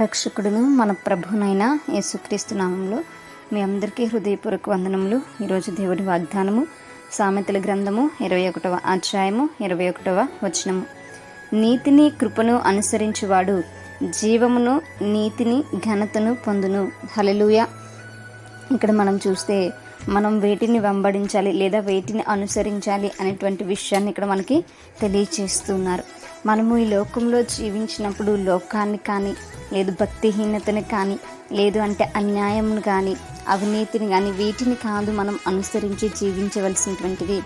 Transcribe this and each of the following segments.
రక్షకుడును మన ప్రభునైన యేసుక్రీస్తు నామంలో మీ అందరికీ హృదయపూర్వక వందనములు. ఈరోజు దేవుడి వాగ్దానము సామెతల గ్రంథము ఇరవై ఒకటవ అధ్యాయము ఇరవై ఒకటవ వచనము. నీతిని కృపను అనుసరించువాడు జీవమును నీతిని ఘనతను పొందును. హలలుయ ఇక్కడ మనం చూస్తే మనం వేటిని వెంబడించాలి లేదా వేటిని అనుసరించాలి అనేటువంటి విషయాన్ని ఇక్కడ మనకి తెలియచేస్తున్నారు. మనము ఈ లోకంలో జీవించినప్పుడు లోకాన్ని కానీ లేదు భక్తిహీనతని కానీ లేదు అంటే అన్యాయమును కానీ అవినీతిని కానీ వీటిని కాదు మనం అనుసరించి జీవించవలసినటువంటిది.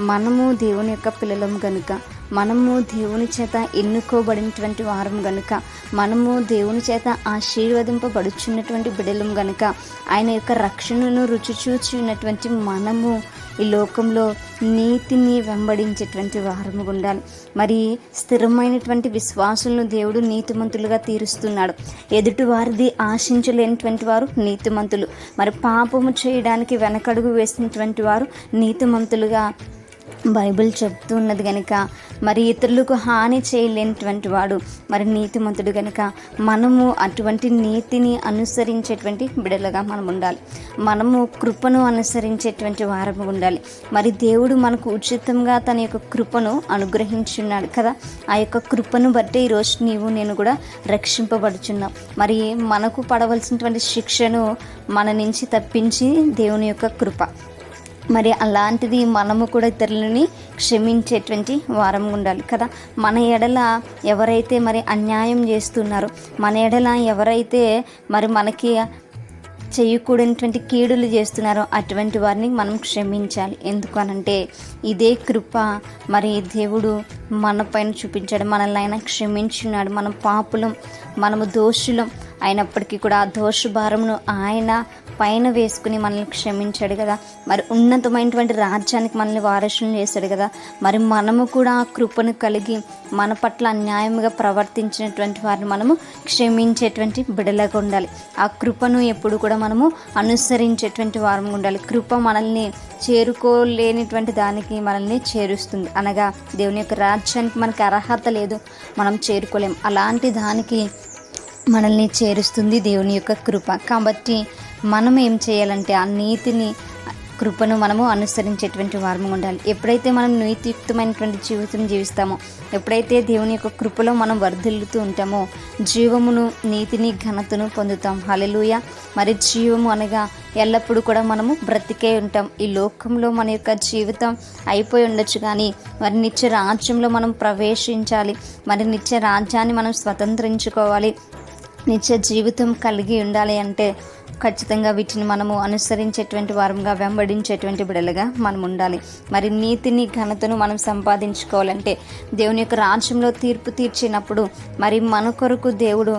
మనము దేవుని యొక్క పిల్లలం గనుక మనము దేవుని చేత ఎన్నుకోబడినటువంటి వారం గనుక మనము దేవుని చేత ఆశీర్వదింపబడుచున్నటువంటి బిడలం గనుక ఆయన యొక్క రక్షణను రుచి చూచినటువంటి మనము ఈ లోకంలో నీతిని వెంబడించేటువంటి వారము ఉండాలి. మరి స్థిరమైనటువంటి విశ్వాసులను దేవుడు నీతిమంతులుగా తీరుస్తున్నాడు. ఎదుటివారిది ఆశించలేనటువంటి వారు నీతిమంతులు. మరి పాపము చేయడానికి వెనకడుగు వేసినటువంటి వారు నీతిమంతులుగా బైబిల్ చెప్తున్నది కనుక మరి ఇతరులకు హాని చేయలేనటువంటి వాడు. మరి నీతిమంతుడు కనుక మనము అటువంటి నీతిని అనుసరించేటువంటి బిడలుగా మనం ఉండాలి. మనము కృపను అనుసరించేటువంటి వారము ఉండాలి. మరి దేవుడు మనకు ఉచితంగా తన యొక్క కృపను అనుగ్రహించున్నాడు కదా. ఆ యొక్క కృపను బట్టి ఈరోజు నీవు నేను కూడా రక్షింపబడుచున్నాం. మరి మనకు పడవలసినటువంటి శిక్షను మన నుంచి తప్పించి దేవుని యొక్క కృప. మరి అలాంటిది మనము కూడా ఇతరులని క్షమించేటువంటి వారం ఉండాలి కదా. మన ఎడల ఎవరైతే మరి అన్యాయం చేస్తున్నారో మన ఎడల ఎవరైతే మరి మనకి చేయకూడనటువంటి కీడులు చేస్తున్నారో అటువంటి వారిని మనం క్షమించాలి. ఎందుకు అనంటే ఇదే కృప మరి దేవుడు మన పైన చూపించాడు. మనల్ని ఆయన క్షమించున్నాడు మనం పాపులం మనము దోషులం అయినప్పటికీ కూడా ఆ దోష భారమును ఆయన పైన వేసుకుని మనల్ని క్షమించాడు కదా. మరి ఉన్నతమైనటువంటి రాజ్యానికి మనల్ని వారసులు చేశాడు కదా. మరి మనము కూడా ఆ కృపను కలిగి మన పట్ల అన్యాయంగా ప్రవర్తించినటువంటి వారిని మనము క్షమించేటువంటి బిడలగా ఉండాలి. ఆ కృపను ఎప్పుడు కూడా మనము అనుసరించేటువంటి వారం ఉండాలి. కృప మనల్ని చేరుకోలేనిటువంటి దానికి మనల్ని చేరుస్తుంది. అనగా దేవుని యొక్క రాజ్యానికి మనకి అర్హత లేదు. మనం చేరుకోలేం. అలాంటి దానికి మనల్ని చేరుస్తుంది దేవుని యొక్క కృప. కాబట్టి మనం ఏం చేయాలంటే ఆ నీతిని కృపను మనము అనుసరించేటువంటి వారము ఉండాలి. ఎప్పుడైతే మనం నీతియుక్తమైనటువంటి జీవితం జీవిస్తామో ఎప్పుడైతే దేవుని యొక్క కృపలో మనం వర్ధిల్లుతూ ఉంటామో జీవమును నీతిని ఘనతను పొందుతాం. హలలుయ మరి జీవము అనగా ఎల్లప్పుడూ కూడా మనము బ్రతికే ఉంటాం. ఈ లోకంలో మన యొక్క జీవితం అయిపోయి ఉండొచ్చు కానీ మరి నిత్య రాజ్యంలో మనం ప్రవేశించాలి. మరి నిత్య రాజ్యాన్ని మనం స్వతంత్రించుకోవాలి. నిత్య జీవితం కలిగి ఉండాలి అంటే ఖచ్చితంగా వీటిని మనము అనుసరించేటువంటి వారంగా వెంబడించేటువంటి బిడలుగా మనం ఉండాలి. మరి నీతిని ఘనతను మనం సంపాదించుకోవాలంటే దేవుని యొక్క రాజ్యంలో తీర్పు తీర్చినప్పుడు మరి మన కొరకు దేవుడు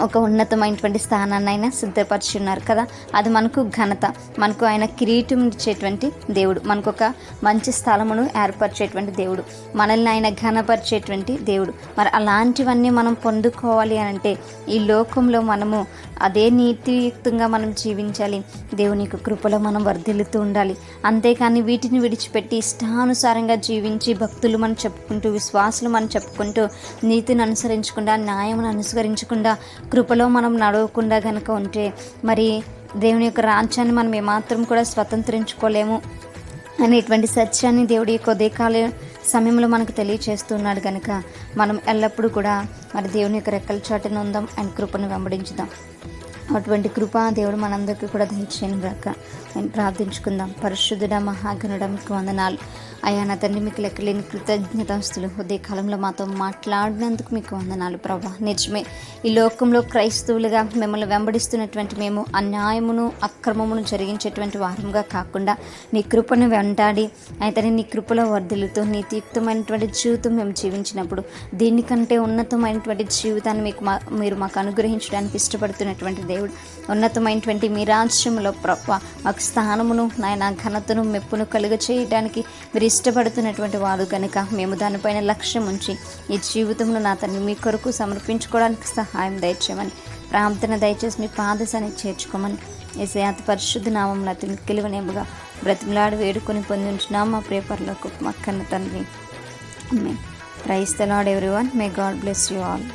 ఒక ఉన్నతమైనటువంటి స్థానాన్ని ఆయన సిద్ధపరిచున్నారు కదా? అది మనకు ఘనత. మనకు ఆయన కిరీటం ఇచ్చేటువంటి దేవుడు. మనకు ఒక మంచి స్థలమును ఏర్పరిచేటువంటి దేవుడు. మనల్ని ఆయన ఘనపరిచేటువంటి దేవుడు. మరి అలాంటివన్నీ మనం పొందుకోవాలి అని అంటే ఈ లోకంలో మనము అదే నీతియుక్తంగా మనం జీవించాలి. దేవుని యొక్క కృపలో మనం వర్ధిల్లుతూ ఉండాలి. అంతేకాని వీటిని విడిచిపెట్టి ఇష్టానుసారంగా జీవించి భక్తులు మనం చెప్పుకుంటూ విశ్వాసులు మనం చెప్పుకుంటూ నీతిని అనుసరించకుండా న్యాయమును అనుసరించకుండా కృపలో మనం నడవకుండా కనుక ఉంటే మరి దేవుని యొక్క రాజ్యాన్ని మనం ఏమాత్రం కూడా స్వతంత్రించుకోలేము అనేటువంటి సత్యాన్ని దేవుడి యొక్క ఉదయకాల సమయంలో మనకు తెలియచేస్తున్నాడు కనుక మనం ఎల్లప్పుడూ కూడా మరి దేవుని యొక్క రెక్కల చాటును ఉందాం. ఆయన కృపను వెంబడించుదాం. అటువంటి కృప దేవుడు మనందరికీ కూడా దయచేయను గాక నేను ప్రార్థించుకుందాం. పరిశుద్ధుడ మహాగణుడ మీకు వందనాలు. అయ్యా నా తండ్రి మీకు లెక్కలేని కృతజ్ఞతాస్తులు. ఉదయ కాలంలో మాతో మాట్లాడినందుకు మీకు వందనాలు ప్రభా. నిజమే ఈ లోకంలో క్రైస్తవులుగా మిమ్మల్ని వెంబడిస్తున్నటువంటి మేము అన్యాయమును అక్రమమును జరిగించేటువంటి వారంగా కాకుండా నీ కృపను వెంటాడి అయితే నీ కృపలో వర్ధులతో నీతియుక్తమైనటువంటి జీవితం మేము జీవించినప్పుడు దీనికంటే ఉన్నతమైనటువంటి జీవితాన్ని మీకు మా మీరు మాకు అనుగ్రహించడానికి ఇష్టపడుతున్నటువంటి దేవుడు. ఉన్నతమైనటువంటి మీ రాజ్యంలో ప్రభ మాకు స్థానమును నాయన ఘనతను మెప్పును కలుగ చేయడానికి మీరు ఇష్టపడుతున్నటువంటి వాడు కనుక మేము దానిపైన లక్ష్యం ఉంచి ఈ జీవితంలో నా తల్లి మీ కొరకు సమర్పించుకోవడానికి సహాయం దయచేయమని ప్రార్థన దయచేసి మీ పాదశాన్ని చేర్చుకోమని ఏసే అతి పరిశుద్ధ నామంలో అతి మిక్కిలివనేముగా బ్రతిమలాడి వేడుకొని పొందించున్నాం మా ప్రేపర్లకు మక్కన్న తండ్రి praise the Lord every one may God bless you all.